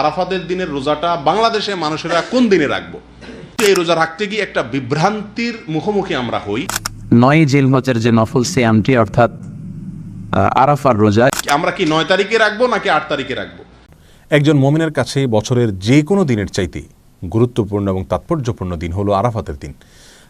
আরাফাতের দিনের রোজাটা বাংলাদেশে মানুষেরা কোন দিনে রাখব? এই রোজা রাখতে গিয়ে একটা বিভ্রান্তির মুখোমুখি আমরা হই। নয় জিলহজের যে নফল সিয়ামটি অর্থাৎ আরাফার রোজা। আমরা কি নয় তারিখে রাখব নাকি আট তারিখে রাখব? একজন মমিনের কাছে বছরের যে কোনো দিনের চাইতে গুরুত্বপূর্ণ এবং তাৎপর্যপূর্ণ দিন হলো আরাফাতের দিন।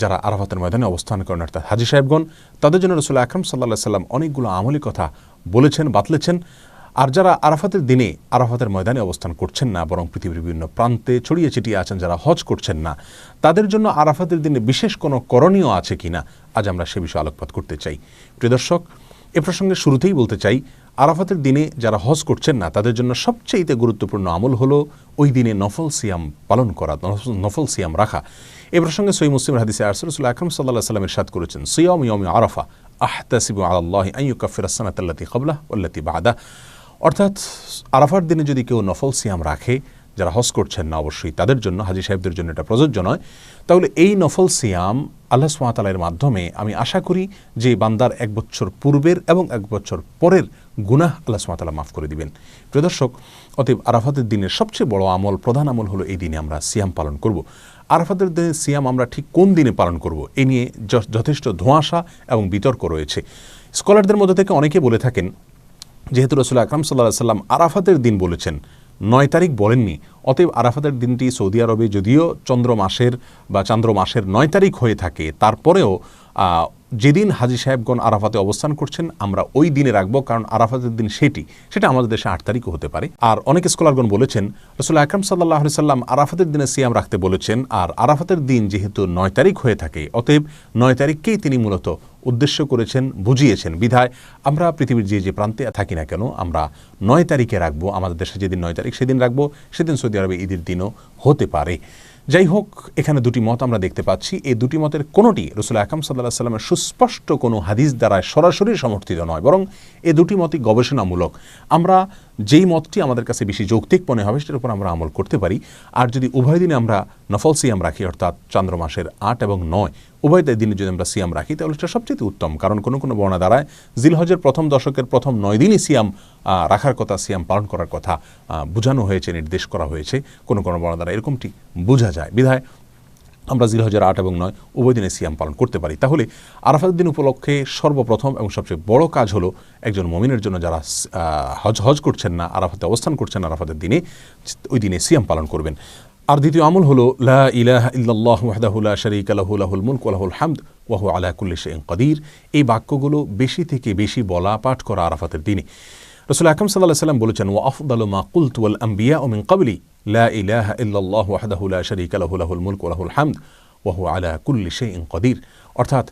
যারা আরাফাতের ময়দানে অবস্থান করেন, অর্থাৎ হাজি সাহেবগণ, তাদের জন্য রসুল আকরম সাল্লাহ সাল্লাম অনেকগুলো আমলি কথা বলেছেন, বাতলেছেন। আর যারা আরাফাতের দিনে আরাফাতের ময়দানে অবস্থান করছেন না, বরং পৃথিবীর বিভিন্ন প্রান্তে ছড়িয়ে ছিটিয়ে আছেন, যারা হজ করছেন না, তাদের জন্য আরাফাতের দিনে বিশেষ কোনো করণীয় আছে কিনা আজ আমরা সে বিষয়ে আলোকপাত করতে চাই। প্রিয় দর্শক, এ প্রসঙ্গে শুরুতেই বলতে চাই, আরাফাতের দিনে যারা হজ করছেন না, তাদের জন্য সবচেয়েতে গুরুত্বপূর্ণ আমল হলো ওই দিনে নফল সিয়াম পালন করা, নফল সিয়াম রাখা। এ প্রসঙ্গে সই মুসলিম হাদিসে আরসুল আকরম সাল্লাহ সাল্লামের সাদ করেছেন, সিয়াম ইয়ম আরাফা আহতাসিবু আল্লাহ আইয়ু কাফির আসানাতাল্লাতি কবলা ওল্লাতি বাদা অর্থাৎ আরাফার দিনে যদি কেউ নফল সিয়াম রাখে, যারা হজ করছেন না অবশ্যই তাদের জন্য, হাজি সাহেবদের জন্য এটা প্রযোজ্য নয়। তাহলে এই নফল সিয়াম আল্লাহ সুমাতালের মাধ্যমে আমি আশা করি যে বান্দার এক বছর পূর্বের এবং এক বছর পরের গুনাহ আল্লাহ সুমাতালা মাফ করে দিবেন। প্রিয় দর্শক, অতএব আরাফাতের দিনের সবচেয়ে বড় আমল, প্রধান আমল হলো এই দিনে আমরা সিয়াম পালন করব। আরাফাতের দিনে সিয়াম আমরা ঠিক কোন দিনে পালন করব? এ নিয়ে যথেষ্ট ধোঁয়াশা এবং বিতর্ক রয়েছে। স্কলারদের মধ্যে থেকে অনেকে বলে থাকেন, যেহেতু রসুল আকরাম সাল্লাহ সাল্লাম আরাফাতের দিন বলেছেন, নয় তারিখ বলেননি, অতএব আরাফাতের দিনটি সৌদি আরবে যদিও চন্দ্র মাসের বা চান্দ্র মাসের নয় তারিখ হয়ে থাকে, তারপরেও যেদিন হাজি সাহেবগণ আরাফাতে অবস্থান করছেন, আমরা ওই দিনে রাখব, কারণ আরাফাতের দিন সেটি। সেটা আমাদের দেশে আট তারিখও হতে পারে। আর অনেক স্কলারগণ বলেছেন রসুল আকরাম সাল্লাহ সাল্লাম আরাফাতের দিনে সিয়াম রাখতে বলেছেন, আর আরাফাতের দিন যেহেতু নয় তারিখ হয়ে থাকে, অতএব নয় তারিখকেই তিনি মূলত উদ্দেশ্য করেছেন, বুঝিয়েছেন। বিধায় আমরা পৃথিবীর যে যে প্রান্তে থাকি না কেন, আমরা নয় তারিখে রাখব। আমাদের দেশে যেদিন নয় তারিখ, সেদিন রাখব, সেদিন সৌদি আরবে ঈদের দিনও হতে পারে। যাই হোক এখানে দুটি মত আমরা দেখতে পাচ্ছি। এই দুটি মতের কোনোটি রসুল আকাম সাল্লাহ সাল্লামের সুস্পষ্ট কোনো হাদিস দ্বারা সরাসরি সমর্থিত নয়, বরং এ দুটি মতই গবেষণামূলক। আমরা যেই মতটি আমাদের কাছে বেশি যৌক্তিক মনে হবে, সেটার উপর আমরা আমল করতে পারি। আর যদি উভয় দিনে আমরা নফল সিয়াম রাখি, অর্থাৎ চন্দ্র মাসের আট এবং নয় উভয় দিনে যদি আমরা সিয়াম রাখি, তাহলে সেটা সবচেয়ে উত্তম। কারণ কোনো কোনো বর্ণা দ্বারায় জিলহজের প্রথম দশকের প্রথম নয় দিনই সিয়াম রাখার কথা, সিয়াম পালন করার কথা বোঝানো হয়েছে, নির্দেশ করা হয়েছে। কোনো কোনো বর্ণা দ্বারা এরকমটি বোঝা যায়। বিধায় আমরা জিলহজের আট এবং নয় উভয় দিনে সিয়াম পালন করতে পারি। তাহলে আরাফাতের দিন উপলক্ষে সর্বপ্রথম এবং সবচেয়ে বড় কাজ হলো একজন মমিনের জন্য যারা হজ হজ করছেন না, আরাফাতে অবস্থান করছেন আরাফাতের দিনে, ওই দিনে সিয়াম পালন করবেন। আর দ্বিতীয় আমল হলো, লা ইলাহা ইল্লাল্লাহু ওয়াহদাহু লা শারীকা লাহু, লাহুল মুলক ওয়া লাহুল হামদ ওয়া হুয়া আলা কুল্লি কাদির। এই বাক্যগুলো বেশি থেকে বেশি বলা পাঠ করা আরাফাতের দিনে রসুল আকরম সাল্লাহ সাল্লাম বলেছেন, ওয়া আফদালু মা কুলতু ওয়াল আম্বিয়া ও মিন ক্বাবলি লা ইলাহা ইল্লাল্লাহু ওয়াহদাহু লা শারীকা লাহু, লাহুল মুলক ওয়া হামদ ওয়া হুয়া আলা কুল্লি কাদির। অর্থাৎ,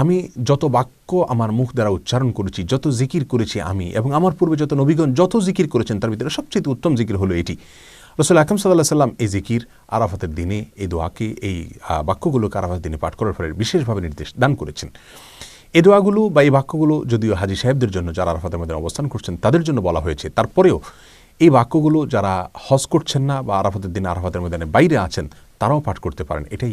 আমি যত বাক্য আমার মুখ দ্বারা উচ্চারণ করেছি, যত জিকির করেছি আমি এবং আমার পূর্বে যত নবীগণ যত জিকির করেছেন, তার ভিতরে সবচেয়ে উত্তম জিকির হলো এটি। রসুল আকরম সাল্লাহ সাল্লাম এই জিকির, আরাফাতের দিনে এই দোয়াকে, এই বাক্যগুলোকে আরাফাতের দিনে পাঠ করার ফলে বিশেষভাবে নির্দেশ দান করেছেন। এ দোয়াগুলো বা এই বাক্যগুলো যদিও হাজি সাহেবদের জন্য যারা আরাফাতের মধ্যে অবস্থান করছেন, তাদের জন্য বলা হয়েছে। তারপরেও এই বাক্যগুলো যারা হজ করছেন না বা আরাফাতের দিনে আরাফাতের ময়দানে বাইরে আছেন, তারাও পাঠ করতে পারেন। এটাই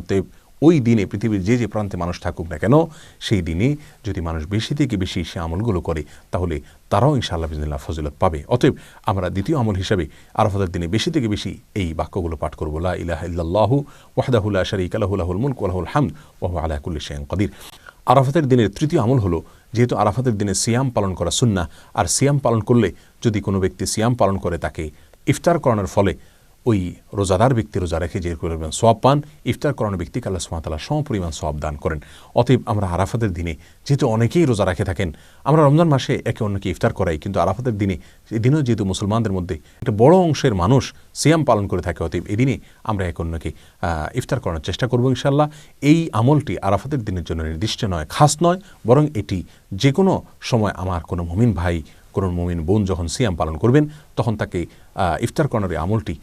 অতএব ওই দিনে পৃথিবীর যে যে প্রান্তে মানুষ থাকুক না কেন, সেই দিনে যদি মানুষ বেশি থেকে বেশি সে আমলগুলো করে, তাহলে তারাও ইনশাআল্লাহ বিজনিল্লাহ ফজিলত পাবে। অতএব আমরা দ্বিতীয় আমল হিসাবে আরাফাতের দিনে বেশি থেকে বেশি এই বাক্যগুলো পাঠ করব। লা ইলাহা ইল্লাল্লাহু ওয়াহদাহুল্লাহ শরীক লাহু, লাহুল মুলক ওয়া লাহুল হামদ ওয়া হুয়া আলা কুল্লি শাইইন কাদির। আরাফাতের দিনের তৃতীয় আমল হলো, যেহেতু আরাফাতের দিনে সিয়াম পালন করা সুন্নাহ, আর সিয়াম পালন করলে যদি কোনো ব্যক্তি সিয়াম পালন করে, তাকে ইফতার করানোর ফলে ওই রোজাদার ব্যক্তি রোজা রেখে যে পরিমাণ সোয়াব পান, ইফতার করানো ব্যক্তিকে আল্লাহ সুমাতাল্লাহ সম পরিমাণ সোয়াব দান করেন। অতএব আমরা আরাফাতের দিনে যেহেতু অনেকেই রোজা রাখে থাকেন, আমরা রমজান মাসে একে অন্যকে ইফতার করাই, কিন্তু আরাফাতের দিনে, এই দিনেও যেহেতু মুসলমানদের মধ্যে একটা বড় অংশের মানুষ সিয়াম পালন করে থাকে, অতএব এই দিনে আমরা একে অন্যকে ইফতার করানোর চেষ্টা করব ইনশাল্লাহ এই আমলটি আরাফাতের দিনের জন্য নির্দিষ্ট নয়, খাস নয়, বরং এটি যে কোনো সময় আমার কোনো মুমিন ভাই, কোনো মুমিন বোন যখন সিয়াম পালন করবেন, তখন তাকে ইফতার করানোর এই আমলটি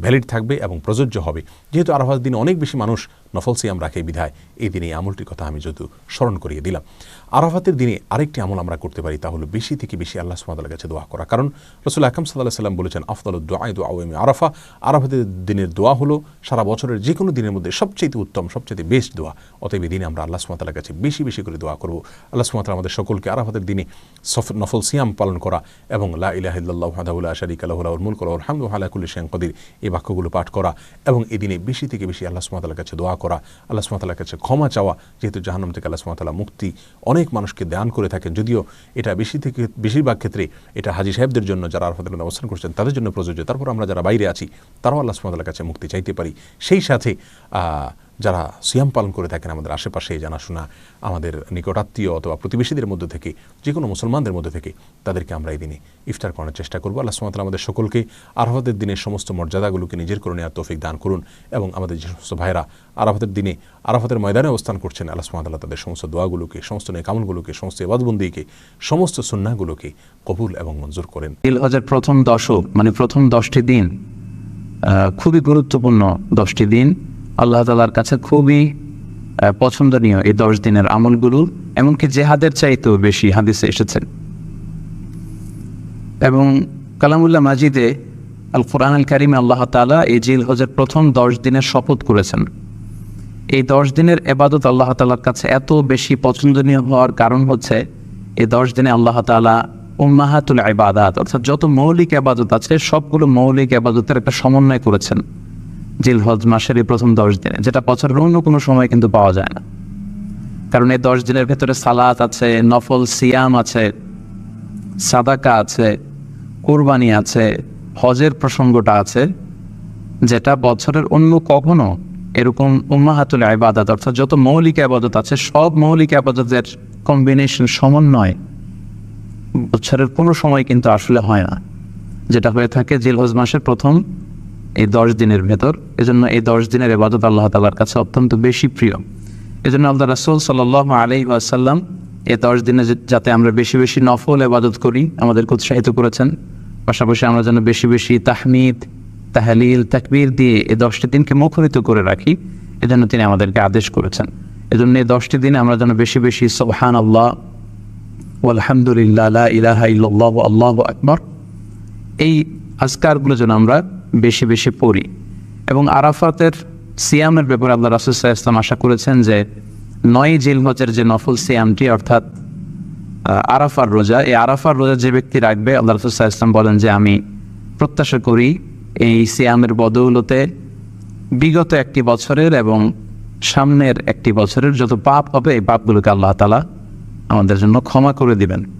ভ্যালিড থাকবে এবং প্রযোজ্য হবে। যেহেতু আরাফাত দিনে অনেক বেশি মানুষ নফল সিয়াম রাখে বিধায়, এই দিনে এই আমলটির কথা আমি যদিও স্মরণ করিয়ে দিলাম। আরাফাতের দিনে আরেকটি আমল আমরা করতে পারি, তা হলো বেশি থেকে বেশি আল্লাহ সুমাতার কাছে দোয়া করা। কারণ রসুল আকাম সাল্লাহ সাল্লাম বলেছেন আফতাল দোয়াই দোয়া ওয়েমি আরাফা। আরাফাতের দিনের দোয়া হলো সারা বছরের যে কোনো দিনের মধ্যে সবচেয়ে উত্তম সবচেয়ে বেস্ট দোয়া। অতএব দিনে আমরা আল্লাহ সুমাতার কাছে বেশি বেশি করে দোয়া করব। আল্লাহ সুমাতাল আমাদের সকলকে আরাফাতের দিনে সফ- নফল সিয়াম পালন করা এবং লা ইলাহিল্লাহ হাদাউল্লাহ শারিক আল্লাহুল মুলক আলহামদু আলাকুল্লি শেন কদির। এই বাক্যগুলো পাঠ করা এবং এই দিনে বেশি থেকে বেশি আল্লাহ সুমাতার কাছে দোয়া করা, আল্লাহ সুমাতার কাছে ক্ষমা চাওয়া, যেহেতু জাহান্নাম থেকে আল্লাহ সুমাতাল্লাহ মুক্তি অনেক মানুষকে দান করে থাকেন। যদিও এটা বেশি থেকে বেশিরভাগ ক্ষেত্রে এটা হাজি সাহেবদের জন্য যারা আরফাতের মধ্যে অবস্থান করছেন তাদের জন্য প্রযোজ্য। তারপর আমরা যারা বাইরে আছি, তারাও আল্লাহ সুমাতার কাছে মুক্তি চাইতে পারি। সেই সাথে যারা সিয়াম পালন করে থাকেন আমাদের আশেপাশে জানাশোনা আমাদের নিকটাত্মীয় অথবা প্রতিবেশীদের মধ্যে থেকে যে কোনো মুসলমানদের মধ্যে থেকে, তাদেরকে আমরা এই দিনে ইফতার করার চেষ্টা করব। আল্লাহ সুমাতাল আমাদের সকলকে আরফাতের দিনের সমস্ত মর্যাদাগুলোকে নিজের করে নেওয়ার তৌফিক দান করুন এবং আমাদের যে সমস্ত ভাইরা আরাফাতের দিনে আরাফাতের ময়দানে অবস্থান করছেন, আল্লাহ সুমাতাল্লাহ তাদের সমস্ত দোয়াগুলোকে, সমস্ত নেকামলগুলোকে, সমস্ত এবাদবন্দিকে সমস্ত সুন্নাগুলোকে কবুল এবং মঞ্জুর করেন। হজের প্রথম দশক মানে প্রথম দশটি দিন খুবই গুরুত্বপূর্ণ দশটি দিন। আল্লাহ তালার কাছে খুবই পছন্দনীয় এই দশ দিনের আমলগুলো, এমনকি জেহাদের চাইতেও বেশি হাদিসে এসেছে এবং কালামুল্লাহ মাজিদে আল কোরআন আল কারিমে আল্লাহ তালা এই জিল হজের প্রথম দশ দিনের শপথ করেছেন। এই দশ দিনের এবাদত আল্লাহ তালার কাছে এত বেশি পছন্দনীয় হওয়ার কারণ হচ্ছে, এই দশ দিনে আল্লাহ তালা উম্মাহাতুল ইবাদাত, অর্থাৎ যত মৌলিক আবাদত আছে, সবগুলো মৌলিক আবাদতের একটা সমন্বয় করেছেন। জিল হজ মাসের এই প্রথম দশ দিনে, যেটা বছরের অন্য কোনো সময় কিন্তু পাওয়া যায় না। কারণ এই দশ দিনের ভেতরে সালাত আছে, নফল সিয়াম আছে, সাদাকা আছে, কোরবানি আছে, হজের প্রসঙ্গটা আছে, যেটা বছরের অন্য কখনো এরকম উম্মাহাতুল আবাদত অর্থাৎ যত মৌলিক আবাদত আছে, সব মৌলিক আবাদতের কম্বিনেশন সমন্বয় বছরের কোনো সময় কিন্তু আসলে হয় না। যেটা হয়ে থাকে জিলহজ মাসের প্রথম এই দশ দিনের ভেতর, এজন্য এই দশ দিনের এবাদত আল্লাহ তালার কাছে অত্যন্ত বেশি প্রিয়। এজন্য আল্লাহ রাসুল সাল আলি আসাল্লাম এই দশ দিনে যাতে আমরা বেশি বেশি নফল এবাদত করি, আমাদেরকে উৎসাহিত করেছেন। পাশাপাশি আমরা যেন বেশি বেশি তাহমিদ, তাহলিল, তাকবীর দিয়ে এই দশটি দিনকে মুখরিত করে রাখি, এজন্য তিনি আমাদেরকে আদেশ করেছেন। এজন্য এই দশটি দিনে আমরা যেন বেশি বেশি সোহান আল্লাহ আলহামদুলিল্লাহ ইলাহা ইল্লাল্লাহু, আল্লাহু আকবার। এই আজকারগুলো যেন আমরা বেশি বেশি পড়ি। এবং আরাফাতের সিয়ামের ব্যাপারে আল্লাহ রাসুসাহ ইসলাম আশা করেছেন যে নয় জিলহজের যে নফল সিয়ামটি, অর্থাৎ আরাফার রোজা, এই আরাফার রোজা যে ব্যক্তি রাখবে, আল্লাহ রাসুসাহ ইসলাম বলেন যে আমি প্রত্যাশা করি এই সিয়ামের বদৌলতে বিগত একটি বছরের এবং সামনের একটি বছরের যত পাপ হবে, এই পাপগুলোকে আল্লাহ তালা আমাদের জন্য ক্ষমা করে দিবেন।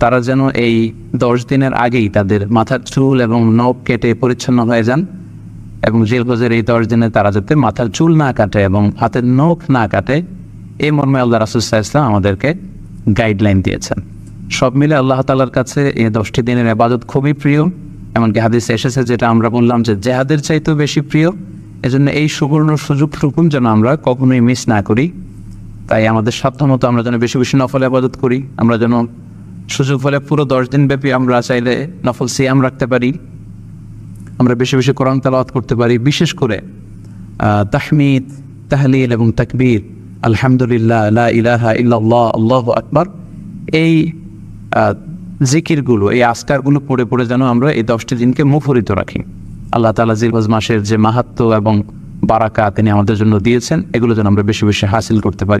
তারা যেন এই দশ দিনের আগেই তাদের মাথার চুল এবং নখ কেটে পরিচ্ছন্ন হয়ে যান এবং জেলগজের এই দশ দিনে তারা যাতে মাথার চুল না কাটে এবং হাতের নখ না কাটে, এই মর্মে আল্লাহ রাসুসাহ ইসলাম আমাদেরকে গাইডলাইন দিয়েছেন। সব মিলে আল্লাহ তালার কাছে এই দশটি দিনের আবাদত খুবই প্রিয়, এমনকি হাদিস এসেছে যেটা আমরা বললাম যে জেহাদের চাইতেও বেশি প্রিয়। এজন্য এই সুবর্ণ সুযোগটুকুন যেন আমরা কখনোই মিস না করি। তাই আমাদের সাধ্যমতো আমরা যেন বেশি বেশি নফল আবাদত করি, আমরা যেন সুযোগ হলে পুরো দশ দিন ব্যাপী আমরা চাইলে নফল সিয়াম রাখতে পারি। আমরা বেশি বেশি কোরআন তালাওয়াত করতে পারি। বিশেষ করে তাহমিদ, তাহলিল এবং তাকবীর, আলহামদুলিল্লাহ ইলাহা আল্লাহু আকবার, এই জিকিরগুলো, এই আস্কারগুলো পড়ে পড়ে যেন আমরা এই দশটি দিনকে মুখরিত রাখি। আল্লাহ তালা জিলহজ মাসের যে মাহাত্ম এবং বারাকা তিনি আমাদের জন্য দিয়েছেন, এগুলো যেন আমরা বেশি বেশি হাসিল করতে পারি।